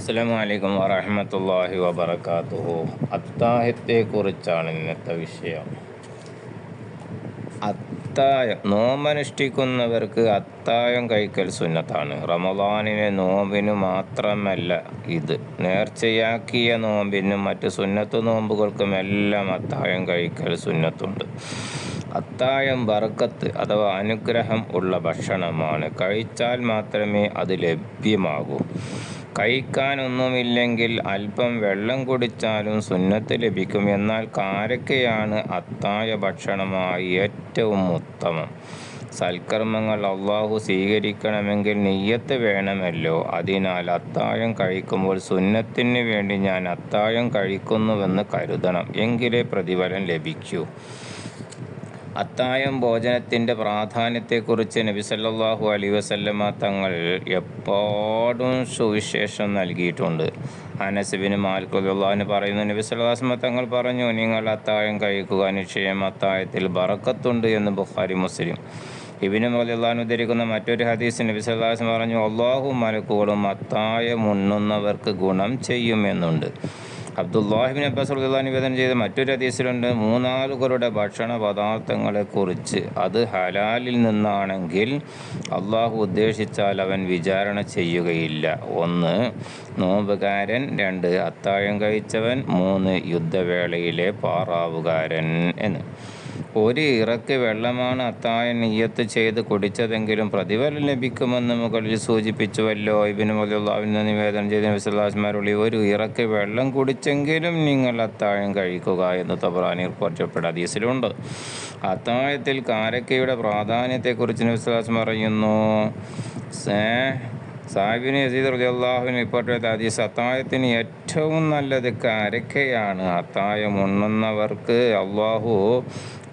അസ്സലാമു അലൈക്കും വറഹമത്തല്ലാഹി വബർക്കാത്തുഹു അത്താഹത്തെക്കുറിച്ചാണ് ഇന്നത്തെ വിഷയം. അത്തായം നോമ്പനുഷ്ഠിക്കുന്നവർക്ക് അത്തായം കഴിക്കൽ സുന്നത്താണ്. റമദാനിലെ നോമ്പിനു മാത്രമല്ല ഇത്. നേർച്ചയാക്കിയ നോമ്പിനും മറ്റ് സുന്നത്ത് നോമ്പുകൾക്കും എല്ലാം അത്തായം കഴിക്കൽ സുന്നത്തുണ്ട്. അത്തായം ബർക്കത്ത് അഥവാ അനുഗ്രഹം ഉള്ള ഭക്ഷണമാണ്. കഴിച്ചാൽ മാത്രമേ അത് ലഭ്യമാകൂ. കഴിക്കാനൊന്നുമില്ലെങ്കിൽ അല്പം വെള്ളം കുടിച്ചാലും സുന്നത്ത് ലഭിക്കും. എന്നാൽ കാരക്കയാണ് അത്തായ ഭക്ഷണമായി ഏറ്റവും ഉത്തമം. സൽക്കർമ്മങ്ങൾ അള്ളാഹു സ്വീകരിക്കണമെങ്കിൽ നെയ്യത്ത് വേണമല്ലോ. അതിനാൽ അത്താഴം കഴിക്കുമ്പോൾ സുന്നത്തിന് വേണ്ടി ഞാൻ അത്താഴം കഴിക്കുന്നുവെന്ന് കരുതണം. എങ്കിലേ പ്രതിഫലം ലഭിക്കൂ. അത്തായം ഭോജനത്തിന്റെ പ്രാധാന്യത്തെക്കുറിച്ച് നബി അലി വസല്ലമ തങ്ങൾ എപ്പോഴും സുവിശേഷം നൽകിയിട്ടുണ്ട്. അനസിബിന് മാൽക്കുലാന്ന് പറയുന്നു നബി സല്ലാസ്മ തങ്ങൾ പറഞ്ഞു നിങ്ങൾ അത്തായം കഴിക്കുക നിശ്ചയം അത്തായത്തിൽ ബറക്കത്തുണ്ട് എന്ന് ബുഖാരി മുസ്ലിം. ഇബിന് മുലാൻ ഉദ്ധരിക്കുന്ന മറ്റൊരു ഹദീസ് നബി സല്ലാസ്മ പറഞ്ഞു അള്ളാഹു മലക്കുകളും അത്തായം ഉണ്ണുന്നവർക്ക് ഗുണം ചെയ്യുമെന്നുണ്ട്. അബ്ദുല്ലാഹിബിൻ അബ്ബാസ് റളിയല്ലാഹു നിവേദനം ചെയ്ത മറ്റൊരു അതീസിലുണ്ട് മൂന്നാളുകളുടെ ഭക്ഷണ പദാർത്ഥങ്ങളെക്കുറിച്ച് അത് ഹലാലിൽ നിന്നാണെങ്കിൽ അള്ളാഹു ഉദ്ദേശിച്ചാൽ അവൻ വിചാരണ ചെയ്യുകയില്ല. ഒന്ന് നോമ്പുകാരൻ. രണ്ട് അത്താഴം കഴിച്ചവൻ. മൂന്ന് യുദ്ധവേളയിലെ പാറാവുകാരൻ എന്ന്. ഒരു ഇറക്ക് വെള്ളമാണ് അത്തായ നിയ്യത്ത് ചെയ്ത് കുടിച്ചതെങ്കിലും പ്രതിഫലം ലഭിക്കുമെന്ന് മുകളിൽ സൂചിപ്പിച്ചുവല്ലോ ഇബിന് മുതലുള്ള നിവേദനം ചെയ്ത വിശ്വദാസ്മാരുള്ളി ഒരു ഇറക്ക് വെള്ളം കുടിച്ചെങ്കിലും നിങ്ങൾ അത്താഴം കഴിക്കുക എന്ന് തബ്രാനി റിപ്പോർട്ടപ്പെട്ട ഹദീസിലുണ്ട്. അത്താഴത്തിൽ കാരക്കയുടെ പ്രാധാന്യത്തെക്കുറിച്ച് വിശ്വാസം പറയുന്നു സാഹിബിന് യസീദ് റളിയല്ലാഹുവിന് റിപ്പോർട്ട് ചെയ്ത ഹദീസ് അത്തായത്തിന് ഏറ്റവും നല്ലത് കാരക്കയാണ്. അത്തായം ഉണ്ണുന്നവർക്ക് അള്ളാഹു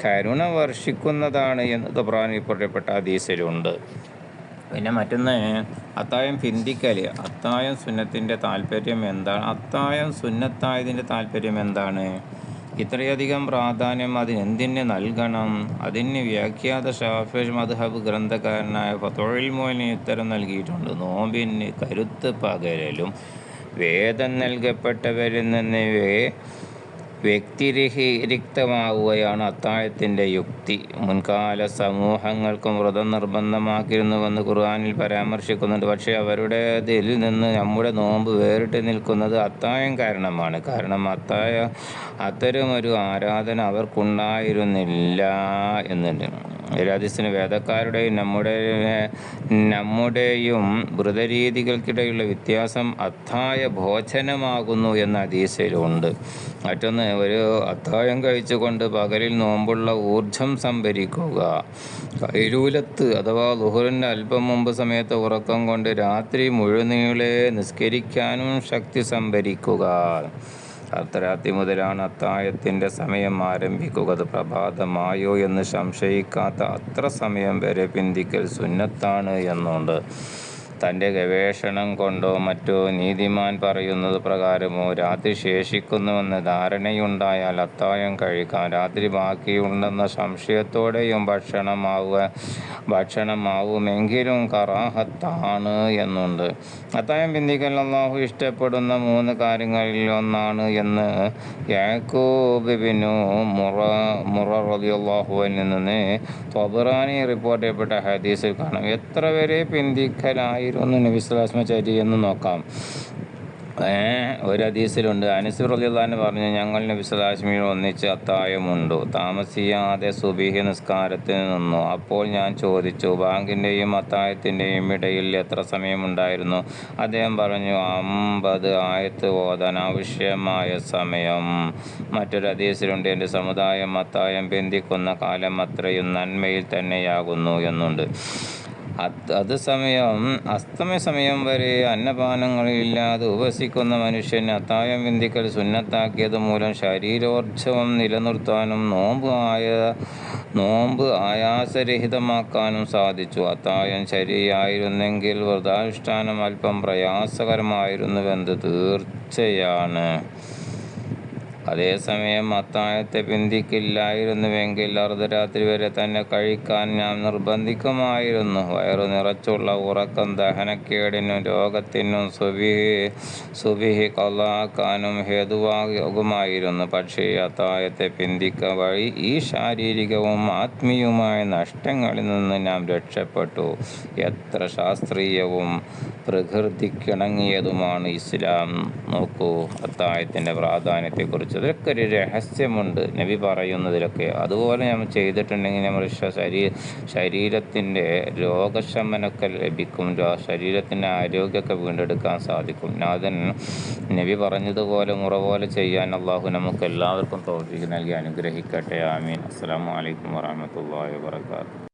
കരുണ വർഷിക്കുന്നതാണ് എന്ന് തബ്രാൻ റിപ്പോർട്ടപ്പെട്ട ഹദീസിലുണ്ട്. പിന്നെ മറ്റൊന്ന് അത്തായം പിന്തിക്കൽ അത്തായം സുന്നത്തിന്റെ താല്പര്യം എന്താണ്? അത്തായം സുന്നത്തായതിന്റെ താല്പര്യം എന്താണ്? ഇത്രയധികം പ്രാധാന്യം അതിനെന്തിന് നൽകണം? അതിന് വ്യാഖ്യാത ഷാഫി മദ്ഹബ് ഗ്രന്ഥകാരനായ തൊഴിൽ മോന് ഉത്തരം നൽകിയിട്ടുണ്ട്. നോമ്പിന് കരുത്ത് പകരലും വേദം നൽകപ്പെട്ടവരിൽ നിന്ന് വ്യക്തിരഹിരിക്തമാവുകയാണ് അത്താഴത്തിന്റെ യുക്തി. മുൻകാല സമൂഹങ്ങൾക്കും വ്രതം നിർബന്ധമാക്കിയിരുന്നുവെന്ന് ഖുർആാനിൽ പരാമർശിക്കുന്നുണ്ട്. പക്ഷേ അവരുടെ ഇതിൽ നിന്ന് നമ്മുടെ നോമ്പ് വേറിട്ട് നിൽക്കുന്നത് അത്തായം കാരണമാണ്. കാരണം അത്തായ അത്തരമൊരു ആരാധന അവർക്കുണ്ടായിരുന്നില്ല എന്നുണ്ട്. രാജസ്ഥാന് വേദക്കാരുടെയും നമ്മുടെ നമ്മുടെയും വ്രതരീതികൾക്കിടയിലുള്ള വ്യത്യാസം അത്തായ ഭോജനമാകുന്നു എന്ന അതീശയിലുണ്ട് മറ്റൊന്ന് ഒരു അത്തായം കഴിച്ചുകൊണ്ട് പകലിൽ നോമ്പുള്ള ഊർജം സംഭരിക്കുക. കൈരൂലത്ത് അഥവാ ലുഹുറിന്റെ അല്പം മുമ്പ് സമയത്ത് ഉറക്കം കൊണ്ട് രാത്രി മുഴുനീളെ നിസ്കരിക്കാനും ശക്തി സംഭരിക്കുക. അർദ്ധരാത്രി മുതലാണ് അത്തായത്തിന്റെ സമയം ആരംഭിക്കുക അത് പ്രഭാതമായോ എന്ന് സംശയിക്കാത്ത അത്ര സമയം വരെ പിന്തിക്കൽ സുന്നത്താണ് എന്നുണ്ട്. തന്റെ ഗവേഷണം കൊണ്ടോ മറ്റോ നീതിമാൻ പറയുന്നത് പ്രകാരമോ രാത്രി ശേഷിക്കുന്നുവെന്ന് ധാരണയുണ്ടായാൽ അത്തായം കഴിക്കാം. രാത്രി ബാക്കിയുണ്ടെന്ന സംശയത്തോടെയും ഭക്ഷണമാവുക ഭക്ഷണമാവുമെങ്കിലും കറാഹത്താണ് എന്നുണ്ട്. അത്തായം പിന്തിക്കൽ അള്ളാഹു ഇഷ്ടപ്പെടുന്ന മൂന്ന് കാര്യങ്ങളിൽ ഒന്നാണ് എന്ന് യാക്കോബിനു മുറ മുറ റബിയുള്ളാഹുവിൽ നിന്ന് തൊബറാനി റിപ്പോർട്ട് ചെയ്യപ്പെട്ട ഹദീസിൽ കാണാം. എത്ര വരെ പിന്തിക്കലായിരുന്നു നബിസ്ലാസ്മ ചരി എന്ന് നോക്കാം. ഒരു ഹദീസിലുണ്ട്. അനസ് റലിദാൻ പറഞ്ഞു ഞങ്ങൾ നബി സലാസ്മിയിൽ ഒന്നിച്ച് അത്തായമുണ്ടു. താമസിയാതെ സുബീഹി നിസ്കാരത്തിൽ നിന്നു. അപ്പോൾ ഞാൻ ചോദിച്ചു ബാങ്കിന്റെയും അത്തായത്തിന്റെയും ഇടയിൽ എത്ര സമയമുണ്ടായിരുന്നു? അദ്ദേഹം പറഞ്ഞു അമ്പത് ആയത്ത് ഓതാൻ ആവശ്യമായ സമയം. മറ്റൊരു ഹദീസിലുണ്ട് എന്റെ സമുദായം അത്തായം ബന്ധിക്കുന്ന കാലം അത്രയും നന്മയിൽ തന്നെയാകുന്നു എന്നുണ്ട്. അത് സമയം അസ്തമയ സമയം വരെ അന്നപാനങ്ങളില്ലാതെ ഉപസിക്കുന്ന മനുഷ്യൻ അത്തായം വിന്തിക്കൽ സുന്നത്താക്കിയത് മൂലം ശരീരോർജവം നിലനിർത്താനും നോമ്പ് ആയ നോമ്പ് ആയാസരഹിതമാക്കാനും സാധിച്ചു. അത്തായം ശരിയായിരുന്നെങ്കിൽ വ്രതാനുഷ്ഠാനം അല്പം പ്രയാസകരമായിരുന്നുവെന്ന് തീർച്ചയാണ്. അതേസമയം അത്താഴത്തെ പിന്തിക്കില്ലായിരുന്നുവെങ്കിൽ അർദ്ധരാത്രി വരെ തന്നെ കഴിക്കാൻ ഞാൻ നിർബന്ധിക്കുമായിരുന്നു. വയറു നിറച്ചുള്ള ഉറക്കം ദഹനക്കേടിനും രോഗത്തിനും സുബിഹി സുബിഹി കൊള്ളാക്കാനും ഹേതുവാകുമായിരുന്നു. പക്ഷേ അത്താഴത്തെ പിന്തിക്ക വഴി ഈ ശാരീരികവും ആത്മീയവുമായ നഷ്ടങ്ങളിൽ നിന്ന് നാം രക്ഷപ്പെട്ടു. എത്ര ശാസ്ത്രീയവും പ്രകൃതിക്കിണങ്ങിയതുമാണ് ഇസ്ലാം. നോക്കൂ അത്താഴത്തിന്റെ പ്രാധാന്യത്തെക്കുറിച്ച് ഒരു രഹസ്യമുണ്ട്. നബി പറയുന്നതിലൊക്കെ. അതുപോലെ നമ്മൾ ചെയ്തിട്ടുണ്ടെങ്കിൽ നമ്മൾ ശരീ ശരീരത്തിന്റെ രോഗശമനമൊക്കെ ലഭിക്കും. ശരീരത്തിന്റെ ആരോഗ്യമൊക്കെ വീണ്ടെടുക്കാൻ സാധിക്കും. നാഥൻ നബി പറഞ്ഞതുപോലെ മുറ പോലെ ചെയ്യാൻ അള്ളാഹു നമുക്ക് എല്ലാവർക്കും തോഫീക്ക് നൽകി. അനുഗ്രഹിക്കട്ടെ. ആമീൻ. അസ്സാം വലൈക്കും വാഹമത്തല്ലാ വാബർക്കാത്തു